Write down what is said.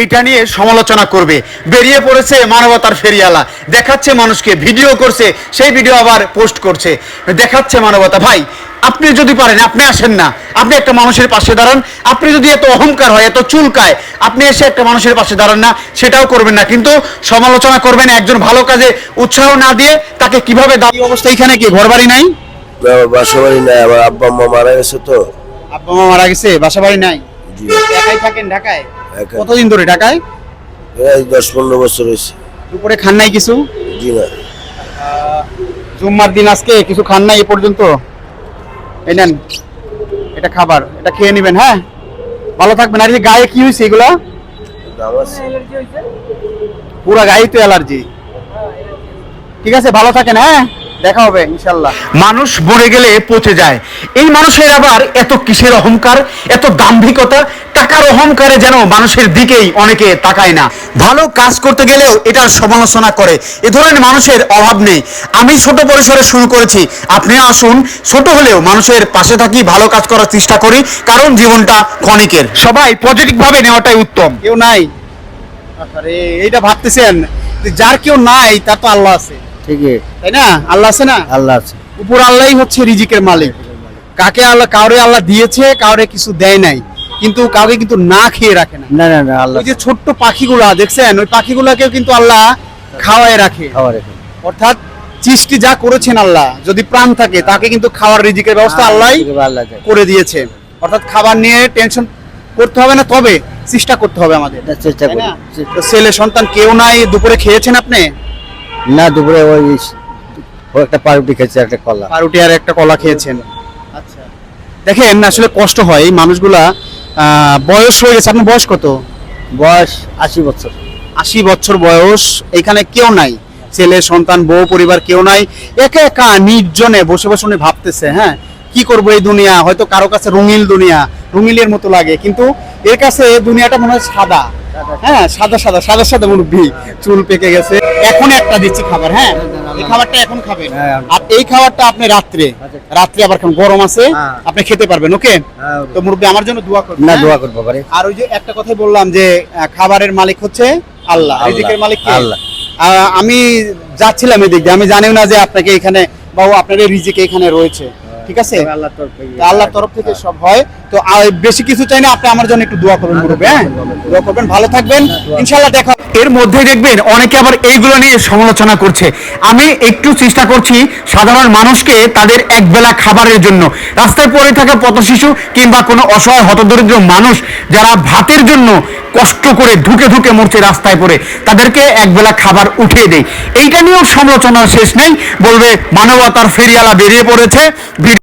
এইটা নিয়ে সমালোচনা করবে। বেরিয়ে পড়েছে মানবতার ফেরিয়ালা দেখাচ্ছে মানুষকে ভিডিও করছে সেই ভিডিও আবার পোস্ট করছে। দেখাচ্ছে মানবতা ভাই আপনি যদি পারেন আপনি আসেন না। আপনি একটা মানুষের পাশে দাঁড়ান। আপনি যদি এত অহংকার হয় এত চুলকায় আপনি এসে একটা মানুষের পাশে দাঁড়ান না সেটাও করবেন না। কিন্তু সমালোচনা করবেন একজন ভালো কাজে উৎসাহ না দিয়ে তাকে কীভাবে দাবি অবস্থা এখানে কি? ঘর বাড়ি নাই বাসা বাড়ি নাই। আমার আব্বা আম্মা মারা গেছে তো। আব্বা মারা গেছে বাসা বাড়ি নাই? একাই থাকেন ঢাকায়। কতদিন ধরে ঢাকায়? এই দশ পনেরো বছর হয়েছে। দুপুরে খান নাই কিছু? জি না। জুম্মার দিন আজকে কিছু খান নাই এ পর্যন্ত? এই নেন এটা খাবার এটা খেয়ে নেবেন হ্যাঁ? ভালো থাকবেন। আর গায়ে কি হয়েছে এগুলা? পুরা গায়ে তো অ্যালার্জি। ঠিক আছে ভালো থাকেন হ্যাঁ? দেখা হবে ইনশাল্লাহ মানুষ মরে গেলে পচে যায়। এই মানুষের আবার এত কিসের অহংকার এত দাম্ভিকতা টাকার অহংকারে যেন মানুষের দিকেই অনেকে তাকায় না। ভালো কাজ করতে গেলেও এটার সমালোচনা করে। এ ধরনের মানুষের অভাব নেই। আমি ছোট পরিসরে শুরু করেছি। আপনি আসুন ছোট হলেও মানুষের পাশে থাকি ভালো কাজ করার চেষ্টা করি কারণ জীবনটা ক্ষণিকের। সবাই পজিটিভ ভাবে নেওয়াটাই উত্তম। কেউ নাই। আরে এইটা ভাবতেছেন যার কেউ নাই তার তো আল্লাহ আছে। ঠিকই। তাই না? আল্লাহ আছে না? আল্লাহ আছে। উপর আল্লাহই হচ্ছে রিজিকের মালিক। কাকে আল্লাহ কাউরে আল্লাহ দিয়েছে কাউরে কিছু দেয় নাই। কিন্তু কাউকে কিন্তু না খেয়ে রাখে না। না না না আল্লাহ ওই যে ছোট্ট পাখিগুলা দেখছেন? ওই পাখিগুলাকেও কিন্তু আল্লাহ খাওয়ায় রাখে। অর্থাৎ সৃষ্টি যা করেছেন আল্লাহ যদি প্রাণ থাকে তাকে কিন্তু খাওয়ার রিজিকের ব্যবস্থা আল্লাহই আল্লাহ করে দিয়েছে। অর্থাৎ খাবার নিয়ে টেনশন করতে হবে না তবে চেষ্টা করতে হবে আমাদের। চেষ্টা করি ছেলে সন্তান কেউ নাই দুপুরে খেয়েছেন আপনি? না দুপুরে ওই একটা পাউরুটি খেয়েছে একটা কলা। পাউরুটি আর একটা কলা খেয়েছেন। আচ্ছা। দেখেন আসলে কষ্ট হয় এই মানুষগুলা বয়স হয়ে গেছে। আপনার বয়স কত? বয়স আশি বছর। আশি বছর বয়স। এখানে কেউ নাই। ছেলে সন্তান বউ পরিবার কেউ নাই। একা একা নির্জনে বসে বসে উনি ভাবতেছে হ্যাঁ কি করব এই দুনিয়া? হয়তো কারও কাছে রঙিল দুনিয়া রঙিলের মতো লাগে। কিন্তু এর কাছে দুনিয়াটা মনে হয় সাদা। হ্যাঁ সাদা সাদা সাদা সাদা মুরব্বি। চুল পেকে গেছে। এখন একটা দিচ্ছি খাবার হ্যাঁ? এই খাবারটা এখন খাবেন। হ্যাঁ। আর এই খাবারটা আপনি রাত্রে রাত্রে আবার খান গরম আছে হ্যাঁ। আপনি খেতে পারবেন ওকে? হ্যাঁ, তো মুরব্বি আমার জন্য দোয়া করবেন না? দোয়া করব পারে আর ওই যে একটা কথা বললাম যে খাবারের মালিক হচ্ছে আল্লাহ। রিজিকের মালিক আল্লাহ। আহ, আমি যাচ্ছিলাম এদিক দিয়ে। আমি জানিও না যে আপনাকে এখানে বাবু আপনার এই রিজিক এখানে রয়েছে। ঠিক আছে? আল্লাহ আল্লাহর তরফ থেকে সব হয়। তো বেশি কিছু চাই না, আপনি আমার জন্য একটু দোয়া করবেন মুরব্বি হ্যাঁ? দোয়া করবেন, ভালো থাকবেন, ইনশাআল্লাহ দেখা এর মধ্যে দেখবেন, অনেকে আবার এইগুলো নিয়ে সমালোচনা করছে। আমি একটু চেষ্টা করছি সাধারণ মানুষকে তাদের একবেলা খাবারের জন্য। রাস্তায় পড়ে থাকা পথ শিশু কিংবা কোনো অসহায় হতদরিদ্র মানুষ যারা ভাতের জন্য কষ্ট করে ধুকে ধুকে মরছে রাস্তায় পড়ে, তাদেরকে একবেলা খাবার উঠিয়ে দেয় এইটা নিয়েও সমালোচনার শেষ নেই, বলবে, মানবতার ফেরিয়ালা বেরিয়ে পড়েছে